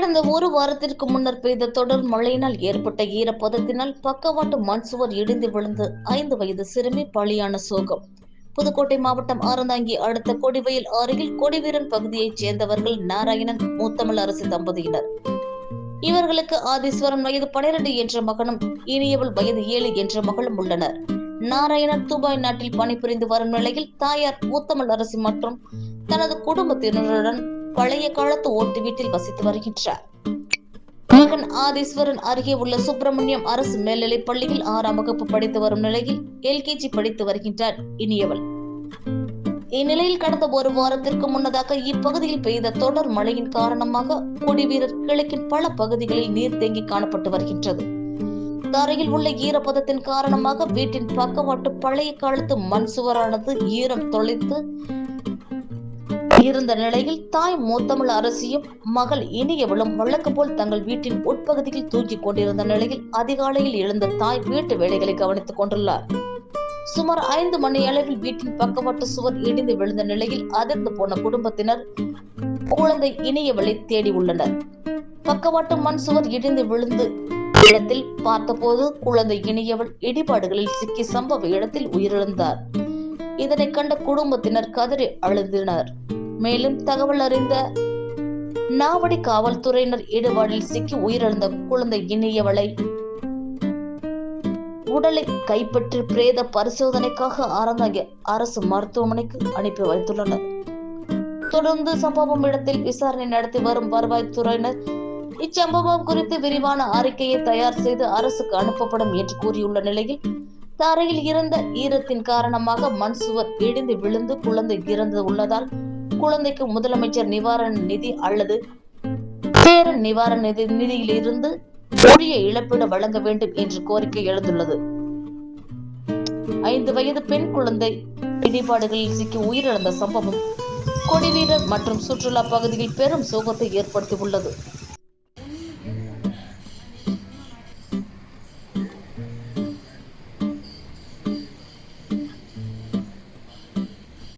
கடந்த ஒரு வாரத்திற்கு முன்னர் பெய்த தொடர் மழையினால் ஏற்பட்ட ஈரப்பதத்தினால் பக்கவாட்டு மண் சுவர் இடிந்து விழுந்து ஐந்து வயது சிறுமி பலியான சோகம். புதுக்கோட்டை மாவட்டம் ஆரந்தாங்கி அடுத்த கொடிவயல் அருகில் கொடிவீரன் பகுதியைச் சேர்ந்தவர்கள் நாராயணன் மூத்தமிழ் அரசு தம்பதியினர். இவர்களுக்கு ஆதீஸ்வரன் வயது பனிரெண்டு என்ற மகனும் இனியவள் வயது ஏழு என்ற மகளும் உள்ளனர். நாராயணன் துபாய் நாட்டில் பணிபுரிந்து வரும் நிலையில் தாயார் மூத்தமிழ் அரசு மற்றும் தனது குடும்பத்தினருடன் பழைய காலத்து ஓட்டு வீட்டில் வசித்து வருகின்றார். மகன் ஆதீஸ்வரன் அருகே உள்ள சுப்பிரமணியம் அரசு மேல்நிலைப் பள்ளியில் ஆறாம் வகுப்பு படித்து வரும் நிலையில் எல்கேஜி படித்து வருகின்றார் இனியவள். இந்நிலையில் கடந்த ஒரு வாரத்திற்கு முன்னதாக இப்பகுதியில் பெய்த தொடர் மழையின் காரணமாக குடிவீரர் கிழக்கின் பல பகுதிகளில் நீர் தேங்கி காணப்பட்டு வருகின்றது. தரையில் உள்ள ஈரப்பதத்தின் காரணமாக வீட்டின் பக்கவாட்டு பழைய காலத்து மண் சுவரானது ஈரம் தொலைத்து இருந்த நிலையில் தாய் மூத்தமிழ் அரசியும் மகள் இனியவளும் வழக்கம் போல் தங்கள் வீட்டின் உட்பகுதியில் தூங்கிக் கொண்டிருந்த நிலையில் அதிகாலையில் எழுந்த தாய் வீட்டு வேலைகளை கவனித்துக் கொண்டுள்ளார். சுமார் ஐந்து மணி அளவில் வீட்டின் பக்கவாட்டு சுவர் இடிந்து விழுந்த நிலையில் அதிர்ந்து போன குடும்பத்தினர் குழந்தை இனியவளை தேடி உள்ளனர். பக்கவாட்டு மண் சுவர் இடிந்து விழுந்து இடத்தில் பார்த்தபோது குழந்தை இனியவள் இடிபாடுகளில் சிக்கி சம்பவ இடத்தில் உயிரிழந்தார். இதனை கண்ட குடும்பத்தினர் கதறி அழுதினர். மேலும் தகவல் அறிந்த நாவடி காவல்துறையினர் ஈடுபாடில் சிக்கி உயிரிழந்த குழந்தை இனியவளை உடலை கைப்பற்றி பிரேத பரிசோதனைக்காக ஆரந்தாங்க அரசு மருத்துவமனைக்கு அனுப்பி வைத்துள்ளனர். தொடர்ந்து சம்பவம் இடத்தில் விசாரணை நடத்தி வரும் வருவாய்த்துறையினர் இச்சம்பவம் குறித்து விரிவான அறிக்கையை தயார் செய்து அரசுக்கு அனுப்பப்படும் என்று கூறியுள்ள நிலையில் தரையில் இருந்த ஈரத்தின் காரணமாக மண் சுவர் இடிந்து விழுந்து குழந்தை இறந்து உள்ளதால் குழந்தைக்கு முதலமைச்சர் நிவாரண நிதி அல்லது பேரன் நிவாரண நிதி நிதியிலிருந்து உரிய இழப்பீடு வழங்க வேண்டும் என்று கோரிக்கை எழுந்துள்ளது. ஐந்து வயது பெண் குழந்தை இடிபாடுகளில் சிக்கி உயிரிழந்த சம்பவம் கொடிவீரர் மற்றும் சுற்றுலா பகுதியில் பெரும் சோகத்தை ஏற்படுத்தியுள்ளது.